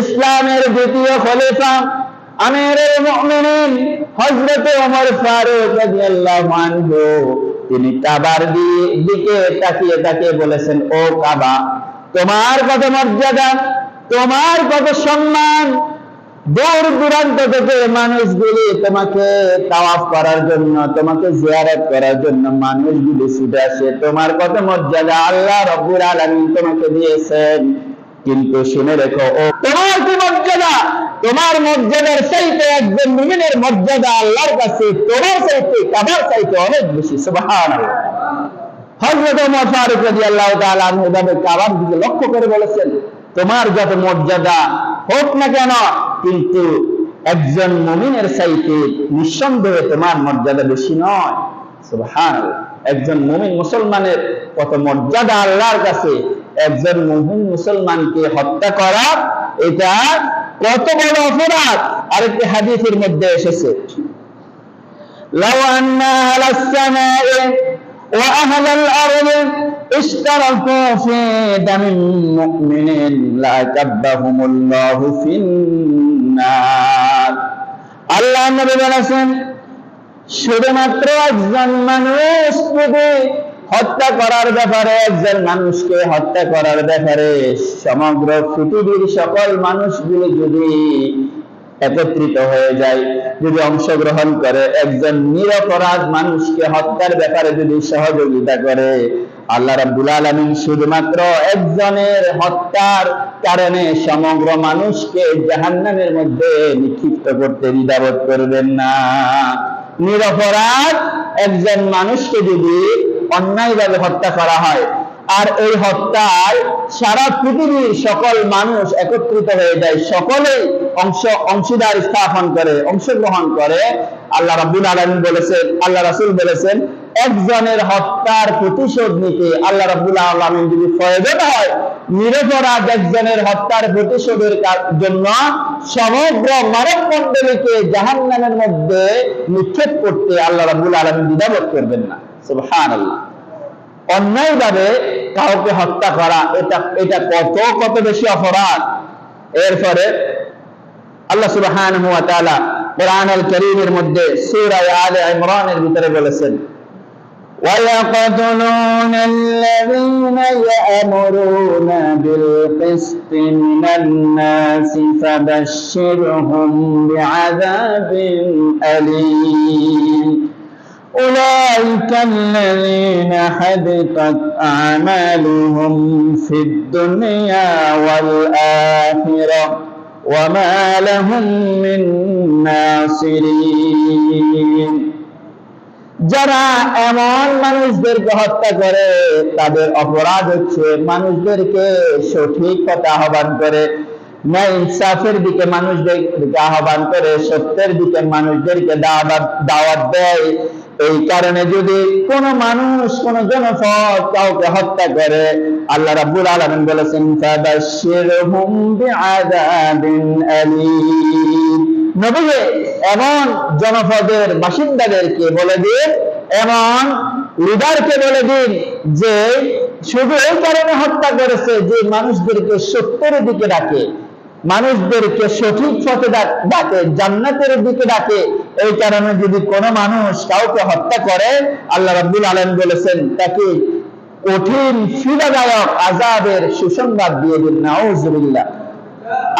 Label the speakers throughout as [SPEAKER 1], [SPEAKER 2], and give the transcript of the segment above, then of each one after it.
[SPEAKER 1] ইসলামের দ্বিতীয় খলিফা আমিরুল মুমিনিন হযরত ওমর ফারুক রাদিয়াল্লাহু আনহু। তিনি কাবার দিকে তাকিয়ে তাকিয়ে বলেছেন, ও কাবা, তোমার কত মর্যাদা, তোমার কত সম্মান? দূর দূরান্ত থেকে মানুষগুলি তোমাকে তাওয়াফ করার জন্য, তোমাকে জিয়ারত করার জন্য মানুষগুলি ছুটে আসে। তোমার কত মর্যাদা? আল্লাহ রব্বুল আলামিন তোমাকে দিয়েছেন। কিন্তু শুনে রেখো, ও তোমার কি মর্যাদা? তোমার মর্যাদার চাইতে একজন মুমিনের মর্যাদা আল্লাহর কাছে, তোমার চাইতে কাবার চাইতে অনেক বেশি, সুবহানাল্লাহ। হযরত ওমর ফারুক তাআলা এভাবে কাবার দিকে লক্ষ্য করে বলেছেন, তোমার যত মর্যাদা হোক না কেন, কিন্তু একজন মুমিনের চাইতে নিঃসন্দেহে তোমার মর্যাদা বেশি নয়। সুবহানাল্লাহ। একজন মুমিন মুসলমানের কত মর্যাদা আল্লাহর কাছে একজন মুমিন মুসলমানকে হত্যা করা এটা কত বড় অপরাধ আরেকটি হাদিসের মধ্যে এসেছে لو أن أهل السماء وأهل الأرض اشتركوا في دم مؤمن لأكبهم الله في النار আল্লাহ নবী বলেছেন শুধুমাত্র একজন মানুষ যদি হত্যা করার ব্যাপারে একজন মানুষকে হত্যা করার ব্যাপারে সমগ্র পৃথিবীর সকল মানুষগুলো যদি একত্রিত হয়ে যায়, যদি অংশগ্রহণ করে, একজন নিরপরাধ মানুষকে হত্যার ব্যাপারে যদি সহযোগিতা করে, আল্লাহ রাব্বুল আলামিন শুধুমাত্র একজনের হত্যার কারণে সমগ্র মানুষকে জাহান্নামের মধ্যে নিক্ষিপ্ত করতে দ্বিধাবোধ করবেন না। নিরপরাধ একজন মানুষকে যদি অন্যায়ভাবে হত্যা করা হয়। আর এই হত্যায় সারা পৃথিবীর সকল মানুষ একত্রিত হয়ে যায়। সকলেই অংশ, অংশীদার স্থাপন করে, অংশগ্রহণ করে। আল্লাহ রাব্বুল আলামিন বলেছেন, আল্লাহ রাসূল বলেছেন, একজনের হত্যার প্রতিশোধ নিতে আল্লাহ রাব্বুল আলামিন যদি প্রয়োজন হয়, নিরপরাধ একজনের হত্যার প্রতিশোধের জন্য সমগ্র মানব মণ্ডলীকে জাহান্নামের মধ্যে নিক্ষেপ করতে আল্লাহ রাব্বুল আলামিন দ্বিধাবোধ করবেন না। অন্যায়ভাবে কাউকে হত্যা করা এটা এটা কত কত বেশি অপরাধ এরপরে আল্লাহ সুবহানাহু ওয়া তাআলা কোরআনুল কারীমের মধ্যে সূরা আলে ইমরানের ভিতরে বলেছেন ويقتلون الذين يأمرون بالقسط من الناس فبشرهم بعذاب أليم أولئك الذين حبطت أعمالهم في الدنيا والآخرة وما لهم من ناصرين যারা এমন মানুষদেরকে হত্যা করে তাদের অপরাধ হচ্ছে মানুষদেরকে সঠিক পথে আহ্বান করে ন্যায় ইনসাফের দিকে মানুষদেরকে আহ্বান করে সত্যের দিকে মানুষদেরকে দাওয়াত দাওয়াত দেয় এই কারণে যদি কোন মানুষ, কোন জনপদ কাউকে হত্যা করে, আল্লাহ রাব্বুল আলামিন বলেছেন, ফাবাশশিরহুম বিআযাবিন এমন জনপদের বাসিন্দাদেরকে বলে দিন, এমন লিডারকে বলে দিন, যে শুধু এই কারণে হত্যা করেছে যে মানুষদেরকে সত্যের দিকে ডাকে, মানুষদেরকে সঠিক পথে ডাকে, জান্নাতের দিকে ডাকে। এই কারণে যদি কোনো মানুষ কাউকে হত্যা করে, আল্লাহ রাব্বুল আলামিন বলেছেন, তাকে কঠিন, পীড়াদায়ক আযাবের সুসংবাদ দিয়ে দিন, নাউজুবিল্লাহ।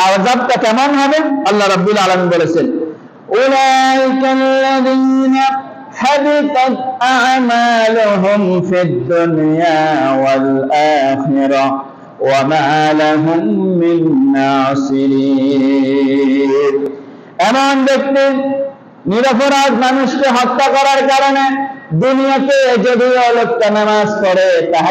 [SPEAKER 1] আযাবটা কেমন হবে? আল্লাহ রাব্বুল আলামিন বলেছেন উলাইকা আল্লাযীনা হাবিতাত আ'মালুহুম ফিদ দুনিয়া ওয়াল আখিরা ওয়ামা লাহুম মিন নাসিরিন। এমন ব্যক্তি নিরপরাধ মানুষকে হত্যা করার কারণে দুনিয়াতে যদিও লোকটা নামাজ পড়ে তাহা